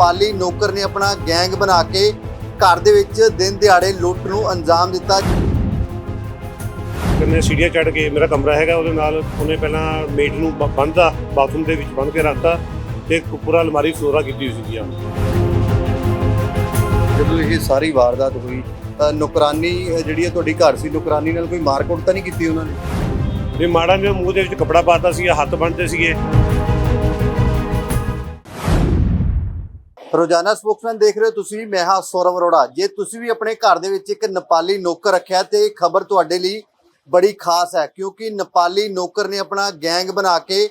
ਨੇਪਾਲੀ ਨੌਕਰ ਨੇ ਆਪਣਾ ਗੈਂਗ ਬਣਾ ਕੇ ਘਰ ਦੇ ਵਿੱਚ ਦਿਨ ਦਿਹਾੜੇ ਲੁੱਟ ਨੂੰ ਅੰਜਾਮ ਦਿੱਤਾ। ਕਿੰਨੇ ਸੀੜੀਆਂ ਚੜ ਕੇ ਮੇਰਾ ਕਮਰਾ ਹੈਗਾ ਉਹਦੇ ਨਾਲ ਉਹਨੇ ਪਹਿਲਾਂ ਮੇਟ ਨੂੰ ਬ- ਬੰਨ੍ਹਤਾ ਬਾਥਰੂਮ ਦੇ ਵਿੱਚ ਬੰਨ ਕੇ ਰੱਖਤਾ ਤੇ ਪੂਰਾ ਅਲਮਾਰੀ ਫਲੋਰਾ ਕੀਤੀ ਹੋਈ ਆ। ਜਦੋਂ ਇਹ ਸਾਰੀ ਵਾਰਦਾਤ ਹੋਈ ਨੌਕਰਾਨੀ ਜਿਹੜੀ ਹੈ ਤੁਹਾਡੀ ਘਰ ਸੀ ਨੌਕਰਾਨੀ ਨਾਲ ਕੋਈ ਮਾਰਕੁੱਟ ਤਾਂ ਨਹੀਂ ਕੀਤੀ ਉਹਨਾਂ ਨੇ? ਤੇ ਮਾੜਾ ਨੇ ਮੂੰਹ ਦੇ ਵਿੱਚ ਕੱਪੜਾ ਪਾਤਾ ਸੀਗਾ ਹੱਥ ਬੰਨ੍ਹਦੇ ਸੀਗੇ। ਰੋਜ਼ਾਨਾ ਸਪੋਕਸਮੈਨ ਦੇਖ ਰਹੇ ਹੋ ਤੁਸੀਂ, ਮੈਂ ਹਾਂ ਸੌਰਵ ਅਰੋੜਾ। ਜੇ ਤੁਸੀਂ ਵੀ ਆਪਣੇ ਘਰ ਦੇ ਵਿੱਚ ਇੱਕ ਨੇਪਾਲੀ ਨੌਕਰ ਰੱਖਿਆ ਤੇ ਇਹ ਖਬਰ ਤੁਹਾਡੇ ਲਈ ਬੜੀ ਖਾਸ ਹੈ, ਕਿਉਂਕਿ ਨੇਪਾਲੀ ਨੌਕਰ ਨੇ ਆਪਣਾ ਗੈਂਗ ਬਣਾ ਕੇ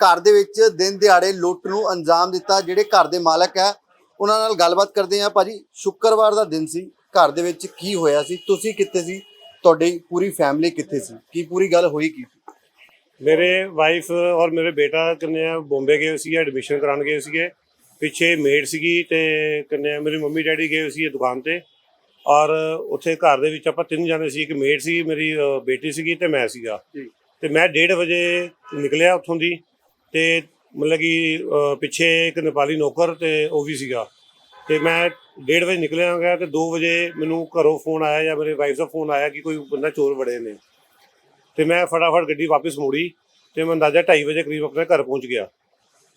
ਘਰ ਦੇ ਵਿੱਚ ਦਿਨ ਦਿਹਾੜੇ ਲੁੱਟ ਨੂੰ ਅੰਜਾਮ ਦਿੱਤਾ, ਜਿਹੜੇ ਘਰ ਦੇ ਮਾਲਕ ਹੈ। ਉਹਨਾਂ ਨਾਲ ਗੱਲਬਾਤ ਕਰਦੇ ਹਾਂ ਭਾਜੀ, ਸ਼ੁੱਕਰਵਾਰ ਦਾ ਦਿਨ ਸੀ, ਘਰ ਦੇ ਵਿੱਚ ਕੀ ਹੋਇਆ ਸੀ, ਤੁਸੀਂ ਕਿੱਥੇ ਸੀ, ਤੁਹਾਡੀ ਪੂਰੀ ਫੈਮਿਲੀ ਕਿੱਥੇ ਸੀ, ਕੀ ਪੂਰੀ ਗੱਲ ਹੋਈ ਕੀ? ਸੀ ਮੇਰੇ ਵਾਈਫ ਔਰ ਮੇਰੇ ਬੇਟਾ ਕਿੰਨੇ ਆ, ਬੰਬੇ ਗਏ ਸੀਗੇ ਐਡਮਿਸ਼ਨ ਕਰਾਉਣ ਗਏ ਸੀਗੇ। ਪਿੱਛੇ ਮੇਡ ਸੀਗੀ ਤੇ ਕਿੰਨੇ ਆ ਮੇਰੀ ਮੰਮੀ ਡੈਡੀ ਗਏ ਸੀ ਦੁਕਾਨ ਤੇ। ਔਰ ਉੱਥੇ ਘਰ ਦੇ ਵਿੱਚ ਆਪਾਂ ਤਿੰਨ ਜਾਣੇ ਸੀ ਇੱਕ ਮੇਡ ਸੀ ਮੇਰੀ ਅ, ਬੇਟੀ ਸੀਗੀ ਤੇ ਮੈਂ ਸੀਗਾ। ਤੇ ਮੈਂ 1:30 ਵਜੇ ਨਿਕਲਿਆ ਉੱਥੋਂ ਦੀ ਤੇ ਮਤਲਬ ਕਿ ਅ, ਪਿੱਛੇ ਇੱਕ ਨੇਪਾਲੀ ਨੌਕਰ ਤੇ ਉਹ ਵੀ ਸੀਗਾ। ਤੇ ਮੈਂ 1:30 ਵਜੇ ਨਿਕਲਿਆ ਗਿਆ ਤੇ 2 ਵਜੇ ਮੈਨੂੰ ਘਰੋਂ ਫੋਨ ਆਇਆ ਜਾਂ ਮੇਰੇ ਵਾਈਫ ਦਾ ਫੋਨ ਆਇਆ ਕਿ ਕੋਈ ਬੰਦਾ ਚੋਰ ਵੜੇ ਨੇ। ਤੇ ਮੈਂ ਫਟਾਫਟ ਗੱਡੀ ਵਾਪਸ ਮੋੜੀ ਤੇ ਮੈਂ ਅੰਦਾਜ਼ਾ 2:30 ਵਜੇ ਕਰੀਬ ਆਪਣੇ ਘਰ ਪਹੁੰਚ ਗਿਆ।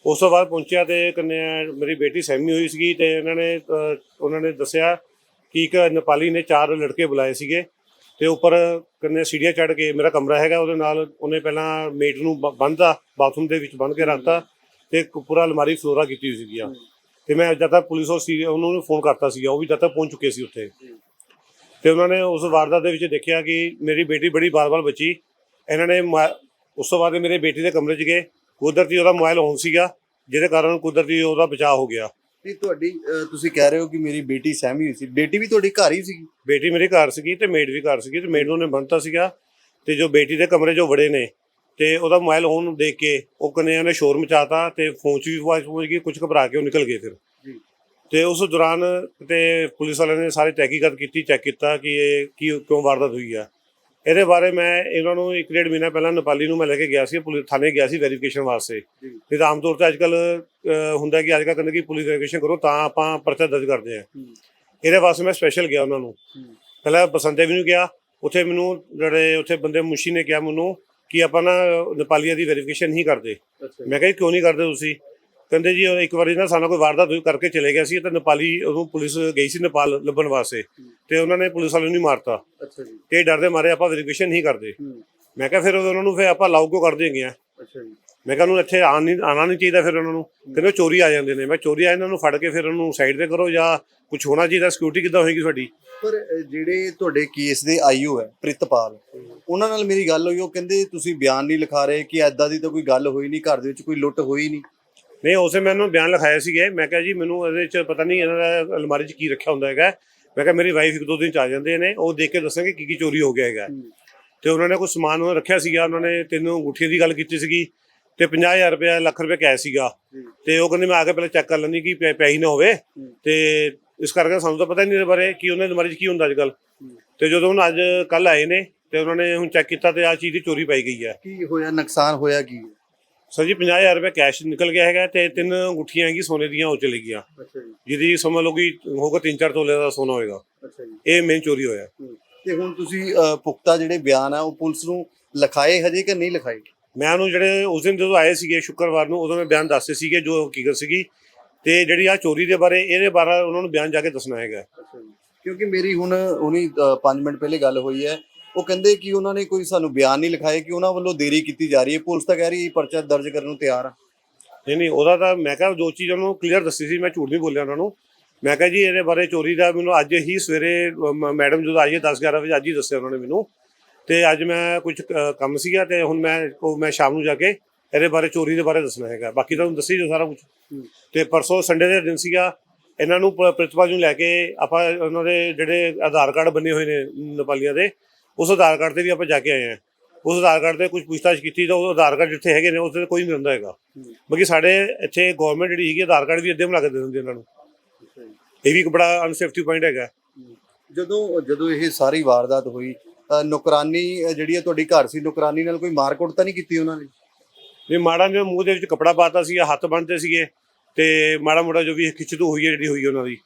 ਉਸ ਤੋਂ ਬਾਅਦ ਪਹੁੰਚਿਆ ਤੇ ਕੰਨੇ ਮੇਰੀ ਬੇਟੀ ਸਹਿਮੀ ਹੋਈ ਸੀਗੀ ਤੇ ਇਹਨਾਂ ਨੇ ਅ, ਉਹਨਾਂ ਨੇ ਦੱਸਿਆ ਕਿ ਇੱਕ ਨੇਪਾਲੀ ਨੇ ਚਾਰ ਲੜਕੇ ਬੁਲਾਏ ਸੀਗੇ ਤੇ ਉੱਪਰ ਕੰਨੇ ਸੀੜੀਆਂ ਚੜ੍ਹ ਕੇ ਮੇਰਾ ਕਮਰਾ ਹੈਗਾ ਉਹਦੇ ਨਾਲ ਉਹਨੇ ਪਹਿਲਾਂ ਮੇਟ ਨੂੰ ਬ- ਬੰਨ੍ਹਤਾ ਬਾਥਰੂਮ ਦੇ ਵਿੱਚ ਬੰਨ ਕੇ ਰੱਖਤਾ ਤੇ ਇੱਕ ਪੂਰਾ ਅਲਮਾਰੀ ਫਲੋਰਾ ਕੀਤੀ ਹੋਈ ਸੀਗੀ ਆ ਤੇ ਮੈਂ ਜਦ ਤੱਕ ਪੁਲਿਸ ਉਹ ਸੀ ਉਹਨੂੰ ਨੂੰ ਫੋਨ ਕਰਤਾ ਸੀਗਾ ਉਹ ਵੀ ਜਦ ਤੱਕ ਪਹੁੰਚ ਚੁੱਕੇ ਸੀ ਉੱਥੇ। ਤੇ ਉਹਨਾਂ ਨੇ ਉਸ ਵਾਰਦਾਤ ਦੇ ਵਿੱਚ ਦੇਖਿਆ ਕਿ ਮੇਰੀ ਬੇਟੀ ਬੜੀ ਬਾਰ-ਬਾਰ ਬਚੀ ਇਹਨਾਂ ਨੇ ਮਾ ਉਸ ਤੋਂ ਬਾਅਦ ਇਹ ਮੇਰੇ ਬੇਟੀ ਦੇ ਕਮਰੇ 'ਚ ਗਏ। ਕੁਦਰਤੀ ਉਹਦਾ ਮੋਬਾਈਲ ਔਨ ਸੀਗਾ ਜਿਹਦੇ ਕਾਰਨ ਕੁਦਰਤੀ ਉਹਦਾ ਬਚਾਅ ਹੋ ਗਿਆ। ਨਹੀਂ ਤੁਹਾਡੀ ਤੁਸੀਂ ਕਹਿ ਰਹੇ ਹੋ ਕਿ ਮੇਰੀ ਬੇਟੀ ਸਹਿਮੀ ਹੋਈ ਸੀ। ਬੇਟੀ ਵੀ ਤੁਹਾਡੀ ਘਰ ਹੀ ਸੀਗੀ? ਬੇਟੀ ਮੇਰੇ ਘਰ ਸੀਗੀ ਤੇ ਮੇਡ ਵੀ ਘਰ ਸੀਗੀ ਤੇ ਮੇਡ ਨੂੰ ਉਹਨੇ ਬੰਨਤਾ ਸੀਗਾ ਤੇ ਜੋ ਬੇਟੀ ਦੇ ਕਮਰੇ 'ਚੋਂ ਵੜੇ ਨੇ ਤੇ ਉਹਦਾ ਮੋਬਾਈਲ ਔਨ ਦੇਖ ਕੇ ਉਹ ਕਨੇ ਉਹਨੇ ਸ਼ੋਰ ਮਚਾਤਾ ਤੇ ਫੋਨ 'ਚ ਵੀ ਆਵਾਜ਼ ਪਹੁੰਚ ਗਈ ਕੁਝ ਘਬਰਾ ਕੇ ਉਹ ਨਿਕਲ ਗਏ ਫਿਰ। ਜੀ। ਤੇ ਉਸ ਦੌਰਾਨ ਤੇ ਪੁਲਿਸ ਵਾਲਿਆਂ ਨੇ ਸਾਰੀ ਤਹਿਕੀਕਤ ਕੀਤੀ ਚੈੱਕ ਕੀਤਾ ਕਿ ਇਹ ਕੀ ਕਿਉਂ ਵਾਰਦਾਤ ਹੋਈ ਆ। ਇਹਦੇ ਬਾਰੇ ਮੈਂ ਇਹਨਾਂ ਨੂੰ ਇੱਕ ਡੇਢ ਮਹੀਨਾ ਪਹਿਲਾਂ ਨੇਪਾਲੀ ਨੂੰ ਮੈਂ ਲੈ ਕੇ ਗਿਆ ਸੀ ਪੁਲਿਸ ਥਾਣੇ ਗਿਆ ਸੀ ਵੈਰੀਫਿਕੇਸ਼ਨ ਵਾਸਤੇ। ਜੀ। ਨਹੀਂ ਤਾਂ ਆਮ ਤੌਰ ਤੇ ਅੱਜਕੱਲ ਹੁੰਦਾ ਕਿ ਅੱਜਕੱਲ ਕਹਿੰਦੇ ਕਿ ਪੁਲਿਸ ਵੈਰੀਫਿਕੇਸ਼ਨ ਕਰੋ ਤਾਂ ਆਪਾਂ ਪਰਚਾ ਦਰਜ ਕਰਦੇ ਆ ਇਹਦੇ ਵਾਸਤੇ ਮੈਂ ਸਪੈਸ਼ਲ ਗਿਆ ਉਹਨਾਂ ਨੂੰ। ਪਹਿਲਾਂ ਬਸੰਤੇ ਵੀ ਨੂੰ ਗਿਆ ਉੱਥੇ ਮੈਨੂੰ ਜਿਹੜੇ ਉੱਥੇ ਬੰਦੇ ਮੁਸ਼ੀ ਨੇ ਕਿਹਾ ਮੈਨੂੰ ਕਿ ਆਪਾਂ ਨਾ ਨੇਪਾਲੀਆਂ ਦੀ ਵੈਰੀਫਿਕੇਸ਼ਨ ਨਹੀਂ ਕਰਦੇ। ਮੈਂ ਕਿਹਾ ਕਿਉਂ ਨਹੀਂ ਕਰਦੇ ਤੁਸੀਂ? ਕਹਿੰਦੇ ਜੀ ਉਹ ਇੱਕ ਵਾਰੀ ਨਾ ਸਾਨੂੰ ਕੋਈ ਵਾਰਦਾਤ ਹੋਈ ਕਰਕੇ ਚਲੇ ਗਿਆ ਸੀ ਤੇ ਨੇਪਾਲੀ ਉਹਨੂੰ ਪੁਲਿਸ ਗਈ ਸੀ ਨੇਪਾਲ ਲੱਭਣ ਵਾਸਤੇ ਤੇ ਉਹਨਾਂ ਨੇ ਪੁਲਿਸ ਵਾਲਿਆਂ ਨੂੰ ਨਹੀਂ ਮਾਰਤਾ। ਅੱਛਾ ਜੀ। ਤੇ ਡਰਦੇ ਮਾਰੇ ਆਪਾਂ ਵੈਰੀਫਿਕੇਸ਼ਨ ਨਹੀਂ ਕਰਦੇ। ਮੈਂ ਕਿਹਾ ਫਿਰ ਉਹਨਾਂ ਨੂੰ ਫਿਰ ਆਪਾਂ ਲਾਉ ਕਿਉਂ ਕਰ ਦੇਂਗੇ ਆ ਅੱਛਾ ਜੀ। ਮੈਂ ਕਿਹਾ ਉਹਨੂੰ ਇੱਥੇ ਆਉਣ ਨਹੀਂ ਆਉਣਾ ਨਹੀਂ ਚਾਹੀਦਾ ਫਿਰ ਉਹਨਾਂ ਨੂੰ। ਕਹਿੰਦੇ ਉਹ ਚੋਰੀ ਆ ਜਾਂਦੇ ਨੇ। ਮੈਂ ਚੋਰੀ ਆ ਇਹਨਾਂ ਨੂੰ ਫੜ ਕੇ ਫਿਰ ਉਹਨੂੰ ਸਾਈਡ ਤੇ ਕਰੋ ਜਾਂ ਕੁਝ ਹੋਣਾ ਚਾਹੀਦਾ ਸਿਕਿਉਰਿਟੀ ਕਿੱਦਾਂ ਹੋਏਗੀ ਤੁਹਾਡੀ? ਪਰ ਜਿਹੜੇ ਤੁਹਾਡੇ ਕੇਸ ਦੇ ਆਈਓ ਹੈ ਪ੍ਰਿਤਪਾਲ ਉਹਨਾਂ ਨਾਲ ਮੇਰੀ ਗੱਲ ਹੋਈ ਉਹ ਕਹਿੰਦੇ ਤੁਸੀਂ ਬਿਆਨ ਨਹੀਂ ਲਿਖਾ ਰਹੇ ਕਿ ਐਦਾਂ ਦੀ ਤਾਂ ਕੋਈ ਗੱਲ ਹੋਈ ਨਹੀਂ ਘਰ ਦੇ ਵਿੱਚ ਕੋਈ ਲੁੱਟ ਹੋਈ ਨਹੀਂ। ਨਹੀਂ ਉਸੇ ਮੈਨੂੰ ਬਿਆਨ ਲਿਖਾਇਆ ਸੀਗੇ। ਮੈਂ ਕਿਹਾ ਜੀ ਮੈਨੂੰ ਇਹਦੇ ਵਿੱਚ ਪਤਾ ਨਹੀਂ ਇਹਨਾਂ ਦਾ ਅਲਮਾਰੀ 'ਚ ਕੀ ਰੱਖਿਆ ਹੁੰਦਾ ਹੈਗਾ। ਮੈਂ ਕਿਹਾ ਮੇਰੀ ਵਾਈਫ ਇੱਕ ਦੋ ਦਿਨ ਚ ਆ ਜਾਂਦੇ ਨੇ ਉਹ ਦੇਖ ਕੇ ਦੱਸਾਂਗੇ ਕੀ ਕੀ ਚੋਰੀ ਹੋ ਗਿਆ ਹੈਗਾ। ਤੇ ਉਹਨਾਂ ਨੇ ਕੋਈ ਸਮਾਨ ਉਹ ਰੱਖਿਆ ਸੀਗਾ ਉਹਨਾਂ ਨੇ ਤਿੰਨ ਅੰਗੂਠੀਆਂ ਦੀ ਗੱਲ ਕੀਤੀ ਸੀਗੀ ਤੇ 50000 ਰੁਪਏ ਲੱਖ ਰੁਪਏ ਕੈਸ਼ ਸੀਗਾ। ਤੇ ਉਹ ਕਹਿੰਦੇ ਮੈਂ ਆ ਕੇ ਪਹਿਲਾਂ ਚੈੱਕ ਕਰ ਲੈਂਦੀ ਕਿ ਪੈ ਪੈ ਹੀ ਨਾ ਹੋਵੇ। ਤੇ ਇਸ ਕਰਕੇ ਸਾਨੂੰ ਤਾਂ ਪਤਾ ਹੀ ਨਹੀਂ ਇਹਦੇ ਬਾਰੇ ਕਿ ਉਹਨਾਂ ਦੀ ਅਲਮਾਰੀ 'ਚ ਕੀ ਹੁੰਦਾ ਅੱਜਕੱਲ ਤੇ ਜਦੋਂ ਹੁਣ ਅੱਜ ਕੱਲ ਆਏ ਨੇ ਤੇ ਉਹਨਾਂ ਨੇ ਹੁਣ ਚੈੱਕ ਕੀਤਾ ਤੇ ਆ ਚੀਜ਼ ਦੀ ਚੋਰੀ ਪਾਈ ਗਈ ਹੈ। ਕੀ ਹੋਇਆ ਨੁਕਸਾਨ ਹੋਇਆ ਕੀ? ਸਰ ਜੀ 50000 ਰੁਪਏ ਕੈਸ਼ ਨਿਕਲ ਗਿਆ ਹੈਗਾ ਤੇ ਤਿੰਨ ਅੰਗੂਠੀਆਂ ਹੈਗੀ ਸੋਨੇ ਦੀਆਂ ਉਹ ਚਲੀ ਗਈਆਂ। ਅੱਛਾ ਜੀ। ਜਿਹਦੀ ਸਮਝ ਲਓ ਕਿ ਹੋਗਾ 3-4 ਤੋਲੇ ਦਾ ਸੋਨਾ ਹੋਏਗਾ। ਅੱਛਾ ਜੀ। ਇਹ ਮੇਨ ਚੋਰੀ ਹੋਇਆ। ਤੇ ਹੁਣ ਤੁਸੀਂ ਪੁਖਤਾ ਜਿਹੜੇ ਬਿਆਨ ਆ ਉਹ ਪੁਲਿਸ ਨੂੰ ਲਿਖਾਏ ਹਜੇ ਕਿ ਨਹੀਂ ਲਿਖਾਏ? ਮੈਂ ਉਹਨੂੰ ਜਿਹੜੇ ਉਸ ਦਿਨ ਜਦੋਂ ਆਏ ਸੀਗੇ ਸ਼ੁੱਕਰਵਾਰ ਨੂੰ ਉਦੋਂ ਮੈਂ ਬਿਆਨ ਦੱਸੇ ਸੀਗੇ ਜੋ ਹਕੀਕਤ ਸੀਗੀ। ਤੇ ਜਿਹੜੀ ਆ ਚੋਰੀ ਦੇ ਬਾਰੇ ਇਹਦੇ ਬਾਰੇ ਉਹਨਾਂ ਨੂੰ ਬਿਆਨ ਜਾ ਕੇ ਦੱਸਣਾ ਹੈਗਾ। ਕਿਉਂਕਿ ਮੇਰੀ ਹੁਣ ਹੁਣੀ 5 ਮਿੰਟ ਪਹਿਲੇ ਗੱਲ ਹੋਈ ਹੈ ਉਹ ਕਹਿੰਦੇ ਕਿ ਉਹਨਾਂ ਨੇ ਕੋਈ ਸਾਨੂੰ ਬਿਆਨ ਨਹੀਂ ਲਿਖਾਏ ਕਿ ਉਹਨਾਂ ਵੱਲੋਂ ਦੇਰੀ ਕੀਤੀ ਜਾ ਰਹੀ ਹੈ। ਪੁਲਿਸ ਤਾਂ ਕਹਿ ਰਹੀ ਹੈ ਪਰਚਾ ਦਰਜ ਕਰਨ ਨੂੰ ਤਿਆਰ ਆ। ਨਹੀਂ ਨਹੀਂ ਉਹਦਾ ਤਾਂ ਮੈਂ ਕਿਹਾ ਜੋ ਚੀਜ਼ ਉਹਨੂੰ ਕਲੀਅਰ ਦੱਸੀ ਸੀ ਮੈਂ ਝੂਠ ਨਹੀਂ ਬੋਲਿਆ ਉਹਨਾਂ ਨੂੰ। ਮੈਂ ਕਿਹਾ ਜੀ ਇਹਦੇ ਬਾਰੇ ਚੋਰੀ ਦਾ ਮੈਨੂੰ ਅੱਜ ਹੀ ਸਵੇਰੇ ਮੈਡਮ ਜਦੋਂ ਆਈ ਹੈ 10 11 ਵਜੇ ਅੱਜ ਹੀ ਦੱਸਿਆ ਉਹਨਾਂ ਨੇ ਮੈਨੂੰ। ਤੇ ਅੱਜ ਮੈਂ ਕੁਝ ਕੰਮ ਸੀਗਾ ਤੇ ਹੁਣ ਮੈਂ ਉਹ ਮੈਂ ਸ਼ਾਮ ਨੂੰ ਜਾ ਕੇ ਇਹਦੇ ਬਾਰੇ ਚੋਰੀ ਦੇ ਬਾਰੇ ਦੱਸਣਾ ਹੈਗਾ। ਬਾਕੀ ਤੁਹਾਨੂੰ ਦੱਸੀ ਜੋ ਸਾਰਾ ਕੁਝ ਤੇ ਪਰਸੋਂ ਸੰਡੇ ਦੇ ਦਿਨ ਸੀਗਾ ਇਹਨਾਂ ਨੂੰ ਪ੍ਰਿਤਪਾਲ ਨੂੰ ਲੈ ਕੇ ਆਪਾਂ ਉਹਨਾਂ ਦੇ ਜਿਹੜੇ ਆਧਾਰ ਕਾਰਡ ਬਣੇ ਹੋਏ ਨੇ ਨੇਪਾਲੀਆਂ ਦੇ ਉਸ ਆਧਾਰ ਕਾਰਡ ਤੇ ਵੀ ਆਪਾਂ ਜਾ ਕੇ ਆਏ ਹਾਂ। ਉਸ ਆਧਾਰ ਕਾਰਡ ਤੇ ਕੁਝ ਪੁੱਛਤਾਛ ਕੀਤੀ ਤਾਂ ਉਹ ਆਧਾਰ ਕਾਰਡ ਜਿੱਥੇ ਹੈਗੇ ਨੇ ਤੇ ਕੋਈ ਨਹੀਂ ਰਹਿੰਦਾ ਹੈਗਾ। ਬਾਕੀ ਸਾਡੇ ਇੱਥੇ ਗਵਰਨਮੈਂਟ ਜਿਹੜੀ ਹੈਗੀ ਆਧਾਰ ਕਾਰਡ ਵੀ ਅੱਧੇ ਬਣਾ ਕੇ ਦੇ ਦਿੰਦੀ ਇਹਨਾਂ ਨੂੰ। ਇਹ ਵੀ ਇੱਕ ਬੜਾ ਅਨਸੇਫਟੀ ਪੁਆਇੰਟ ਹੈਗਾ। ਜਦੋਂ ਜਦੋਂ ਇਹ ਸਾਰੀ ਵਾਰਦਾਤ ਹੋਈ ਨੌਕਰਾਨੀ ਜਿਹੜੀ ਹੈ ਤੁਹਾਡੀ ਘਰ ਸੀ ਨੌਕਰਾਨੀ ਨਾਲ ਕੋਈ ਮਾਰਕੁੱਟ ਤਾਂ ਨਹੀਂ ਕੀਤੀ ਉਹਨਾਂ ਨੇ? ਵੀ ਮਾੜਾ ਨੇ ਮੂੰਹ ਦੇ ਵਿੱਚ ਕੱਪੜਾ ਪਾਤਾ ਸੀਗਾ ਹੱਥ ਬੰਨ੍ਹਦੇ ਸੀਗੇ ਤੇ ਮਾੜਾ ਮੋੜਾ ਜੋ ਵੀ ਖਿੱਚਤੂ ਹੋਈ ਹੈ ਜਿਹੜੀ ਹੋਈ ਉਹਨਾਂ ਦੀ।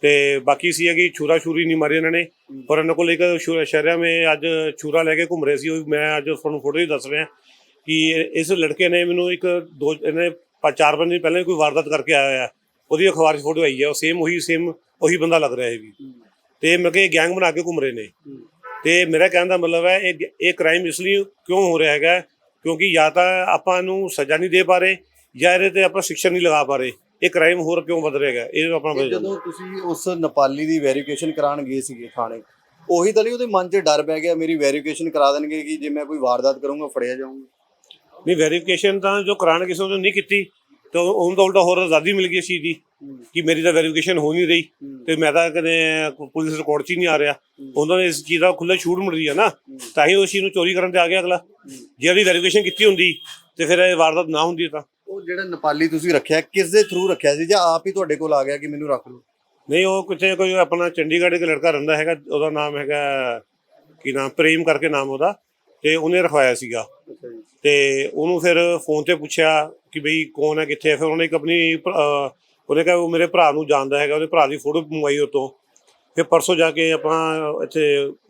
ਤੇ ਬਾਕੀ ਸੀ ਹੈ ਕਿ ਛੁਰਾ ਛੁਰੀ ਨਹੀਂ ਮਾਰੀ ਇਹਨਾਂ ਨੇ। ਪਰ ਇਹਨਾਂ ਕੋਲ ਇੱਕ ਸ਼ੁ- ਸ਼ਹਿਰਾਂ ਵਿੱਚ ਅੱਜ ਛੁਰਾ ਲੈ ਕੇ ਘੁੰਮ ਰਹੇ ਸੀ ਉਹ ਮੈਂ ਅੱਜ ਤੁਹਾਨੂੰ ਫੋਟੋ ਹੀ ਦੱਸ ਰਿਹਾ ਕਿ ਇਸ ਲੜਕੇ ਨੇ ਮੈਨੂੰ ਇੱਕ ਦੋ ਇਹਨੇ ਪਾ- ਚਾਰ ਪੰਜ ਦਿਨ ਪਹਿਲਾਂ ਹੀ ਕੋਈ ਵਾਰਦਾਤ ਕਰਕੇ ਆਇਆ ਹੋਇਆ। ਉਹਦੀ ਅਖਬਾਰ 'ਚ ਫੋਟੋ ਆਈ ਹੈ ਉਹ ਸੇਮ ਉਹੀ ਸੇਮ ਉਹੀ ਬੰਦਾ ਲੱਗ ਰਿਹਾ ਹੈ ਵੀ। ਤੇ ਮੈਂ ਕਿ ਗੈਂਗ ਬਣਾ ਕੇ ਘੁੰਮ ਰਹੇ ਨੇ। ਤੇ ਮੇਰਾ ਕਹਿਣ ਦਾ ਮਤਲਬ ਹੈ ਇਹ ਇਹ ਕ੍ਰਾਈਮ ਇਸ ਲਈ ਕਿਉਂ ਹੋ ਰਿਹਾ ਹੈਗਾ? ਕਿਉਂਕਿ ਜਾਂ ਤਾਂ ਆਪਾਂ ਨੂੰ ਸਜ਼ਾ ਨਹੀਂ ਦੇ ਪਾ ਰਹੇ ਜਾਂ ਇਹਦੇ ਤੇ ਆਪਾਂ ਸਿੱਖਿਆ ਨਹੀਂ ਲਗਾ ਪਾ ਰਹੇ। ਇਹ ਕ੍ਰਾਈਮ ਹੋਰ ਕਿਉਂ ਵਧ ਰਿਹਾ ਹੈਗਾ? ਇਹ ਆਪਣਾ ਜਦੋਂ ਤੁਸੀਂ ਉਸ ਨੇਪਾਲੀ ਦੀ ਵੈਰੀਫਿਕੇਸ਼ਨ ਕਰਾਉਣ ਗਏ ਸੀਗੇ ਥਾਣੇ ਉਹੀ ਤਾਂ ਨਹੀਂ ਉਹਦੇ ਮਨ 'ਚ ਡਰ ਪੈ ਗਿਆ ਮੇਰੀ ਵੈਰੀਫਿਕੇਸ਼ਨ ਕਰਾ ਦੇਣਗੇ ਕਿ ਜੇ ਮੈਂ ਕੋਈ ਵਾਰਦਾਤ ਕਰੂੰਗਾ ਫੜਿਆ ਜਾਊਂਗਾ। ਨਹੀਂ ਵੈਰੀਫਿਕੇਸ਼ਨ ਤਾਂ ਜੋ ਕਰਾਣ ਕਿਸੇ ਨੂੰ ਨਹੀਂ ਕੀਤੀ ਤੇ ਉਹਨੂੰ ਤਾਂ ਉਲਟਾ ਹੋਰ ਆਜ਼ਾਦੀ ਮਿਲ ਗਈ ਸੀ ਦੀ ਕਿ ਮੇਰੀ ਤਾਂ ਵੈਰੀਫਿਕੇਸ਼ਨ ਹੋ ਨਹੀਂ ਰਹੀ ਤੇ ਮੈਂ ਤਾਂ ਕਦੇ ਪੁਲਿਸ ਰਿਕਾਰਡ 'ਚ ਹੀ ਨਹੀਂ ਆ ਰਿਹਾ। ਉਹਨਾਂ ਨੇ ਇਸ ਚੀਜ਼ ਦਾ ਖੁੱਲ੍ਹਾ ਛੂਟ ਮਿਲ ਰਹੀ ਹੈ। ਨਾ ਤਾਂ ਹੀ ਉਸ ਚੀਜ਼ ਨੂੰ ਚੋਰੀ ਕਰਨ ਤੇ ਆ ਗਿਆ ਅਗਲਾ। ਜੇ ਉਹਦੀ ਵੈਰੀਫਿਕੇਸ਼ਨ ਕੀਤੀ ਹੁੰਦੀ ਤੇ ਫਿਰ ਇਹ ਵਾਰਦਾਤ ਨਾ ਹੁੰਦੀ ਤਾਂ। ਉਹ ਜਿਹੜਾ ਨੇਪਾਲੀ ਤੁਸੀਂ ਰੱਖਿਆ ਕਿਸ ਦੇ ਥਰੂ ਰੱਖਿਆ ਸੀ? ਜਾਂ ਆਪ ਹੀ ਤੁਹਾਡੇ ਕੋਲ ਆ ਗਿਆ ਕਿ ਮੈਨੂੰ ਰੱਖ ਲਓ? ਨਹੀਂ ਉਹ ਕਿਤੇ ਕੋਈ ਆਪਣਾ ਚੰਡੀਗੜ੍ਹ ਇੱਕ ਲੜਕਾ ਰਹਿੰਦਾ ਹੈਗਾ ਉਹਦਾ ਨਾਮ ਹੈਗਾ ਕੀ ਨਾਮ ਪ੍ਰੇਮ ਕਰਕੇ ਨਾਮ ਉਹਦਾ ਤੇ ਉਹਨੇ ਰਖਵਾਇਆ ਸੀਗਾ। ਤੇ ਉਹਨੂੰ ਫਿਰ ਫੋਨ ਤੇ ਪੁੱਛਿਆ ਕਿ ਬਈ ਕੌਣ ਹੈ ਕਿੱਥੇ ਹੈ? ਫਿਰ ਉਹਨੇ ਇੱਕ ਆਪਣੀ ਉਹਨੇ ਕਿਹਾ ਉਹ ਮੇਰੇ ਭਰਾ ਨੂੰ ਜਾਣਦਾ ਹੈਗਾ ਉਹਦੇ ਭਰਾ ਦੀ ਫੋਟੋ ਮੰਗਵਾਈ ਉਹ ਤੋਂ। ਫਿਰ ਪਰਸੋਂ ਜਾ ਕੇ ਆਪਾਂ ਇੱਥੇ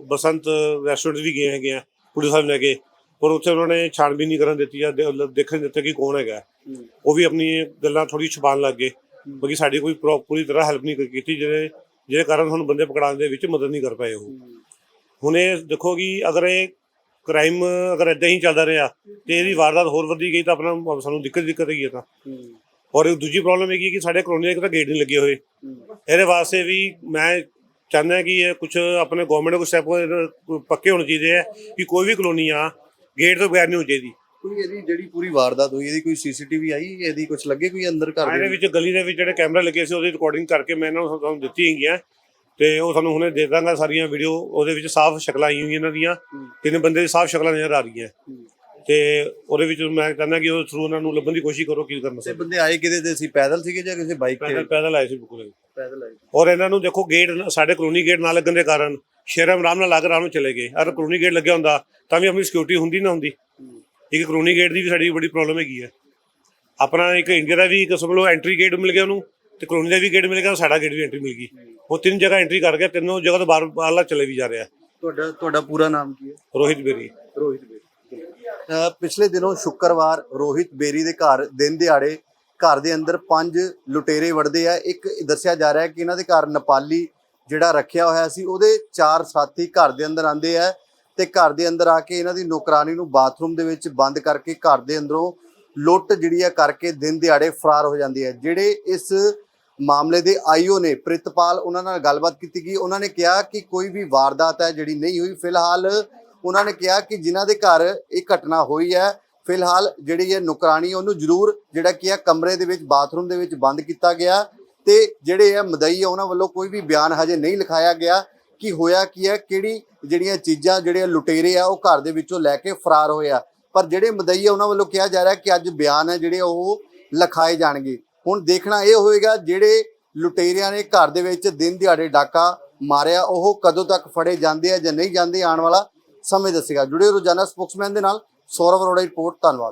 ਬਸੰਤ ਰੈਸਟੋਰੈਂਟ ਵੀ ਗਏ ਹੈਗੇ ਆ ਪੁਲਿਸ ਵਾਲੇ ਲੈ ਕੇ। ਪਰ ਉੱਥੇ ਉਹਨਾਂ ਨੇ ਛਾਣਬੀਨ ਨਹੀਂ ਕਰਨ ਦਿੱਤੀ ਜਾਂ ਦੇਖਣ ਦਿੱਤਾ ਕਿ ਕੌਣ ਹੈਗਾ। ਉਹ ਵੀ ਆਪਣੀ ਗੱਲਾਂ ਥੋੜੀ ਛੁਪਾਉਣ ਲੱਗ ਗਏ। ਬਾਕੀ ਸਾਡੀ ਕੋਈ ਪ੍ਰੋ- ਪੂਰੀ ਤਰ੍ਹਾਂ ਹੈਲਪ ਨਹੀਂ ਕੀਤੀ ਜਿਹਦੇ ਜਿਹਦੇ ਕਾਰਨ ਸਾਨੂੰ ਬੰਦੇ ਪਕੜਾਉਣ ਦੇ ਵਿੱਚ ਮਦਦ ਨਹੀਂ ਕਰ ਪਾਏ ਉਹ। ਹੁਣ ਇਹ ਦੇਖੋ ਕਿ ਅਗਰ ਇਹ ਕ੍ਰਾਈਮ ਅਗਰ ਇਦਾਂ ਹੀ ਚੱਲਦਾ ਰਿਹਾ ਤੇ ਇਹਦੀ ਵਾਰਦਾਤ ਹੋਰ ਵਧੀ ਗਈ ਤਾਂ ਆਪਣਾ ਸਾਨੂੰ ਦਿੱਕਤ ਦਿੱਕਤ ਹੈਗੀ ਹੈ ਤਾਂ। ਔਰ ਦੂਜੀ ਪ੍ਰੋਬਲਮ ਹੈਗੀ ਕਿ ਸਾਡੇ ਕਲੋਨੀ ਦੇ ਇੱਕ ਤਾਂ ਗੇਟ ਨਹੀਂ ਲੱਗੇ ਹੋਏ। ਇਹਦੇ ਵਾਸਤੇ ਵੀ ਮੈਂ ਚਾਹੁੰਦਾ ਕਿ ਇਹ ਕੁਝ ਆਪਣੇ ਗਵਰਨਮੈਂਟ ਨੂੰ ਕੁਝ ਸਟੈਪ ਪੱਕੇ ਹੋਣੇ ਚਾਹੀਦੇ ਆ ਕਿ ਕੋਈ ਵੀ ਕਲੋਨੀ ਆ ਗੇਟ ਤੋਂ ਬਗੈਰ ਨਹੀਂ ਹੋਣੀ ਚਾਹੀਦੀ। ਕੋਈ ਇਹਦੀ ਜਿਹੜੀ ਪੂਰੀ ਵਾਰਦਾਤ ਹੋਈ ਇਹਦੀ ਕੋਈ ਸੀਸੀਟੀਵੀ ਆਈ? ਇਹਦੀ ਕੁਝ ਲੱਗੇ ਕੋਈ ਅੰਦਰ ਘਰ ਇਹਦੇ ਦੇ ਵਿੱਚ ਗਲੀ ਦੇ ਵਿੱਚ ਜਿਹੜੇ ਕੈਮਰਾ ਲੱਗੇ ਸੀ ਉਹਦੀ ਰਿਕਾਰਡਿੰਗ ਕਰਕੇ ਮੈਂ ਇਹਨਾਂ ਨੂੰ ਤੁਹਾਨੂੰ ਦਿੱਤੀ ਹੈਗੀਆਂ ਤੇ ਉਹ ਤੁਹਾਨੂੰ ਹੁਣੇ ਦੇ ਦਾਂਗਾ ਸਾਰੀਆਂ ਵੀਡੀਓ ਉਹਦੇ ਵਿੱਚ ਸਾਫ਼ ਸ਼ਕਲਾਂ ਆਈ ਹੋਈਆਂ ਇਹਨਾਂ ਦੀਆਂ। ਤਿੰਨ ਬੰਦੇ ਦੀ ਸਾਫ਼ ਸ਼ਕਲਾਂ ਨਜ਼ਰ ਆ ਰਹੀਆਂ। ਤੇ ਉਹਦੇ ਵਿੱਚ ਮੈਂ ਕਹਿੰਦਾ ਕਿ ਉਹ ਥਰੂ ਉਹਨਾਂ ਨੂੰ ਲੱਭਣ ਦੀ ਕੋਸ਼ਿਸ਼ ਕਰੋ ਕੀ ਕਰਨਾ ਤੇ ਬੰਦੇ ਆਏ ਕਿਤੇ ਤੇ ਸੀ? ਪੈਦਲ ਸੀਗੇ ਜਾਂ ਕਿਸੇ ਬਾਈਕ ਤੇ? ਪੈਦਲ ਆਏ ਸੀ ਬਿਲਕੁਲ। ਪੈਦਲ ਆਏ। ਔਰ ਇਹਨਾਂ ਨੂੰ ਦੇਖੋ ਗੇਟ ਸਾਡੇ ਕਲੋਨੀ ਗੇਟ ਨਾ ਲੱਗਣ ਦੇ ਕਾਰਨ ਸ਼ਹਿਰਾਂ ਆਰਾਮ ਨਾਲ ਲੱਗ ਆਰਾਮ ਨਾਲ ਚਲੇ ਗਏ। ਅਗਰ ਕਲੋਨੀ ਗੇਟ ਲੱਗਿਆ ਹੁੰਦਾ ਤਾਂ ਵੀ ਆਪਣੀ ਸਿਕਿਉਰਿਟੀ ਹੁੰਦੀ ਨਾ ਹੁੰਦੀ। ਇੱਕ ਕਲੋਨੀ ਗੇਟ ਦੀ ਵੀ ਸਾਡੀ ਬੜੀ ਪ੍ਰੋਬਲਮ ਹੈਗੀ ਹੈ ਆਪਣਾ ਇੱਕ ਇੰਡੀਆ ਦਾ ਵੀ ਇੱਕ ਸਮਝ ਲਓ ਐਂਟਰੀ ਗੇਟ ਮਿਲ ਗਿਆ ਉਹਨੂੰ ਤੇ ਕਲੋਨੀ ਦਾ ਵੀ ਗੇਟ ਮਿਲ ਗਿਆ ਸਾਡਾ ਗੇਟ ਵੀ ਐਂਟਰੀ ਮਿਲ ਗਈ। ਉਹ ਤਿੰਨ ਜਗ੍ਹਾ ਐਂਟਰੀ ਕਰ ਗਿਆ ਤਿੰਨੋਂ ਜਗ੍ਹਾ ਤੋਂ ਬਾਹਰ ਬਾਹਰਲਾ ਚਲੇ ਵੀ ਜਾ ਰਿਹਾ। ਤੁਹਾਡਾ ਤੁਹਾਡਾ ਪੂਰਾ ਨਾਮ ਕੀ ਹੈ? ਰੋਹਿਤ ਬੇਰੀ। ਰੋਹਿਤ ਬੇਰੀ ਪਿਛਲੇ ਦਿਨੋਂ ਸ਼ੁੱਕਰਵਾਰ ਰੋਹਿਤ ਬੇਰੀ ਦੇ ਘਰ ਦਿਨ ਦਿਹਾੜੇ ਘਰ ਦੇ ਅੰਦਰ ਪੰਜ ਲੁਟੇਰੇ ਵੜਦੇ ਆ। ਇੱਕ ਦੱਸਿਆ ਜਾ ਰਿਹਾ ਕਿ ਇਹਨਾਂ ਦੇ ਘਰ ਨੇਪਾਲੀ ਜਿਹੜਾ ਰੱਖਿਆ ਹੋਇਆ ਸੀ ਉਹਦੇ ਚਾਰ ਸਾਥੀ ਘਰ ਦੇ ਅੰਦਰ ਆਂਦੇ ਆ। ਤੇ ਘਰ ਦੇ ਅੰਦਰ ਆ ਕੇ ਇਹਨਾਂ ਦੀ ਨੌਕਰਾਨੀ ਨੂੰ ਬਾਥਰੂਮ ਦੇ ਵਿੱਚ ਬੰਦ ਕਰਕੇ ਘਰ ਦੇ ਅੰਦਰੋਂ ਲੁੱਟ ਜਿਹੜੀ ਆ ਕਰਕੇ ਦਿਨ ਦਿਹਾੜੇ ਫਰਾਰ ਹੋ ਜਾਂਦੀ ਹੈ। ਜਿਹੜੇ ਇਸ ਮਾਮਲੇ ਦੇ ਆਈਓ ਨੇ ਪ੍ਰਿਤਪਾਲ, ਉਹਨਾਂ ਨਾਲ ਗੱਲਬਾਤ ਕੀਤੀ ਗਈ। ਉਹਨਾਂ ਨੇ ਕਿਹਾ ਕਿ ਕੋਈ ਵੀ ਵਾਰਦਾਤ ਹੈ ਜਿਹੜੀ ਨਹੀਂ ਹੋਈ। ਫਿਲਹਾਲ ਉਹਨਾਂ ਨੇ ਕਿਹਾ ਕਿ ਜਿਨ੍ਹਾਂ ਦੇ ਘਰ ਇਹ ਘਟਨਾ ਹੋਈ ਹੈ, ਫਿਲਹਾਲ ਜਿਹੜੀ ਇਹ ਨੁਕਰਾਨੀ ਉਹਨੂੰ ਜ਼ਰੂਰ ਜਿਹੜਾ ਕੀ ਹੈ ਕਮਰੇ ਦੇ ਵਿੱਚ, ਬਾਥਰੂਮ ਦੇ ਵਿੱਚ ਬੰਦ ਕੀਤਾ ਗਿਆ ਤੇ ਜਿਹੜੇ ਹੈ ਮਦਈ ਆ, ਉਹਨਾਂ ਵੱਲੋਂ ਕੋਈ ਵੀ ਬਿਆਨ ਹਜੇ ਨਹੀਂ ਲਿਖਾਇਆ ਗਿਆ। ਕਿ ਹੋਇਆ ਕੀ ਹੈ? ਕਿਹੜੀ ਜਿਹੜੀਆਂ ਚੀਜ਼ਾਂ, ਜਿਹੜੇ ਲੁਟੇਰੇ ਆ, ਉਹ ਘਰ ਦੇ ਵਿੱਚੋਂ ਲੈ ਕੇ ਫਰਾਰ ਹੋਏ ਆ? ਪਰ ਜਿਹੜੇ ਮਦਈ ਉਹਨਾਂ ਵੱਲੋਂ ਕਿਹਾ ਜਾ ਰਿਹਾ ਕਿ ਅੱਜ ਬਿਆਨ ਹੈ ਜਿਹੜੇ ਉਹ ਲਿਖਾਏ ਜਾਣਗੇ। ਹੁਣ ਦੇਖਣਾ ਇਹ ਹੋਏਗਾ, ਜਿਹੜੇ ਲੁਟੇਰਿਆਂ ਨੇ ਘਰ ਦੇ ਵਿੱਚ ਦਿਨ ਦਿਹਾੜੇ ਡਾਕਾ ਮਾਰਿਆ, ਉਹ ਕਦੋਂ ਤੱਕ ਫੜੇ ਜਾਂਦੇ ਆ ਜਾਂ ਨਹੀਂ ਜਾਂਦੇ ਆਉਣ ਵਾਲਾ ਸਮੇਂ ਦੱਸੇਗਾ। ਜੁੜੇ ਰੋਜ਼ਾਨਾ ਸਪੋਕਸਮੈਨ ਦੇ ਨਾਲ, ਸੌਰਵ ਅਰੋੜਾ ਦੀ ਰਿਪੋਰਟ, ਧੰਨਵਾਦ।